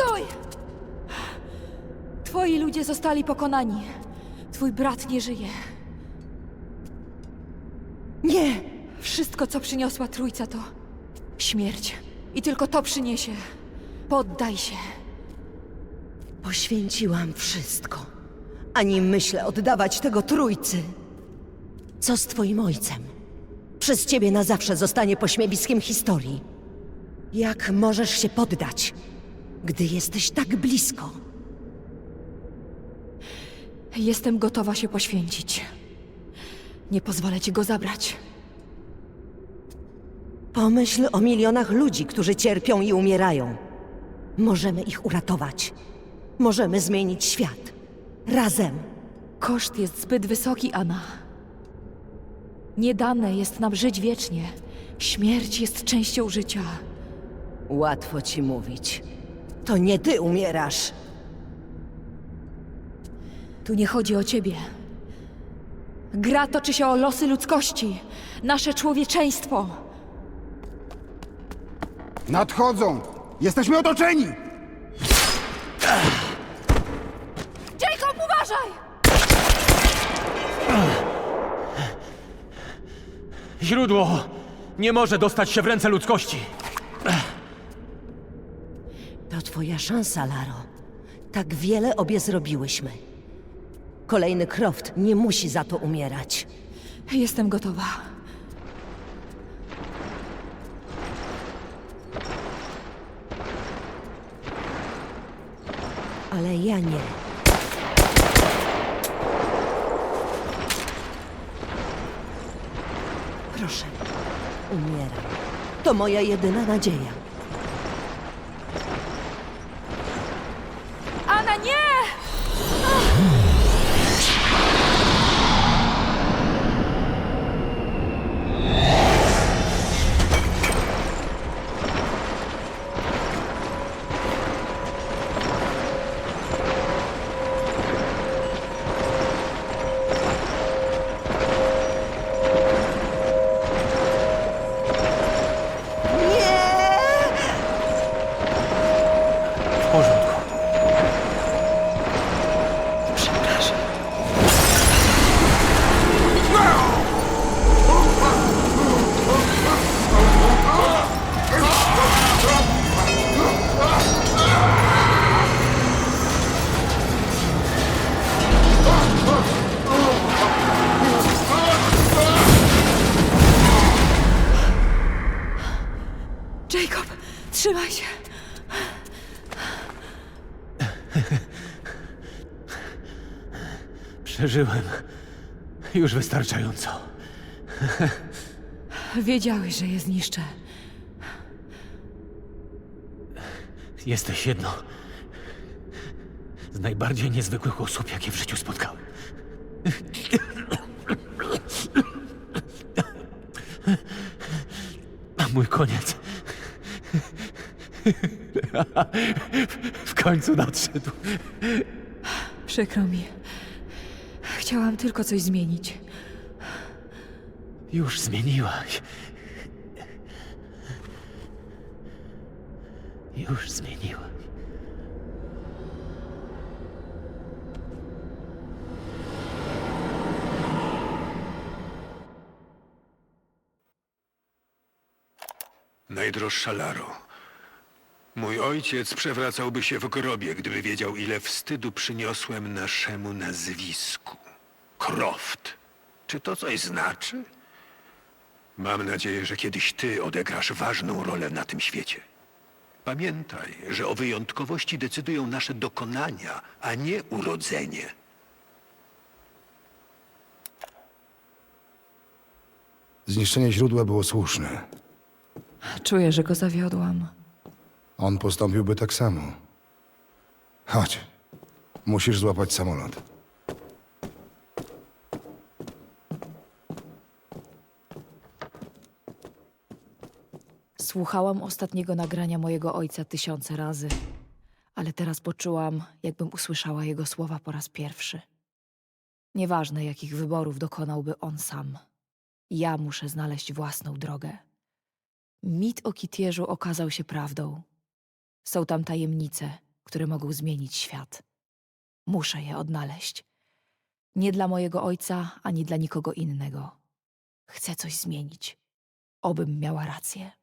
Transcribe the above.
Stój! Twoi ludzie zostali pokonani. Twój brat nie żyje. Nie! Wszystko, co przyniosła trójca, to śmierć. I tylko to przyniesie. Poddaj się. Poświęciłam wszystko. Ani myślę oddawać tego trójcy. Co z twoim ojcem? Przez ciebie na zawsze zostanie pośmiewiskiem historii. Jak możesz się poddać, gdy jesteś tak blisko? Jestem gotowa się poświęcić. Nie pozwolę ci go zabrać. Pomyśl o milionach ludzi, którzy cierpią i umierają. Możemy ich uratować. Możemy zmienić świat. Razem. Koszt jest zbyt wysoki, Anna. Nie dane jest nam żyć wiecznie. Śmierć jest częścią życia. Łatwo ci mówić. To nie ty umierasz. Tu nie chodzi o ciebie. Gra toczy się o losy ludzkości, nasze człowieczeństwo. Nadchodzą! Jesteśmy otoczeni! Jacob, uważaj! Źródło nie może dostać się w ręce ludzkości. To twoja szansa, Laro. Tak wiele obie zrobiłyśmy. Kolejny Croft nie musi za to umierać. Jestem gotowa. Ale ja nie. Proszę, umieram. To moja jedyna nadzieja. Anna, Jacob, trzymaj się. Przeżyłem już wystarczająco. Wiedziałeś, że je zniszczę. Jesteś jedną z najbardziej niezwykłych osób, jakie w życiu spotkałem. A mój koniec w końcu nadszedł. Przykro mi. Chciałam tylko coś zmienić. Już zmieniłaś. Już zmieniłaś. Najdroższa Laro, mój ojciec przewracałby się w grobie, gdyby wiedział, ile wstydu przyniosłem naszemu nazwisku. Croft. Czy to coś znaczy? Mam nadzieję, że kiedyś ty odegrasz ważną rolę na tym świecie. Pamiętaj, że o wyjątkowości decydują nasze dokonania, a nie urodzenie. Zniszczenie źródła było słuszne. Czuję, że go zawiodłam. On postąpiłby tak samo. Chodź. Musisz złapać samolot. Słuchałam ostatniego nagrania mojego ojca tysiące razy, ale teraz poczułam, jakbym usłyszała jego słowa po raz pierwszy. Nieważne, jakich wyborów dokonałby on sam. Ja muszę znaleźć własną drogę. Mit o kitierzu okazał się prawdą. Są tam tajemnice, które mogą zmienić świat. Muszę je odnaleźć. Nie dla mojego ojca, ani dla nikogo innego. Chcę coś zmienić. Obym miała rację.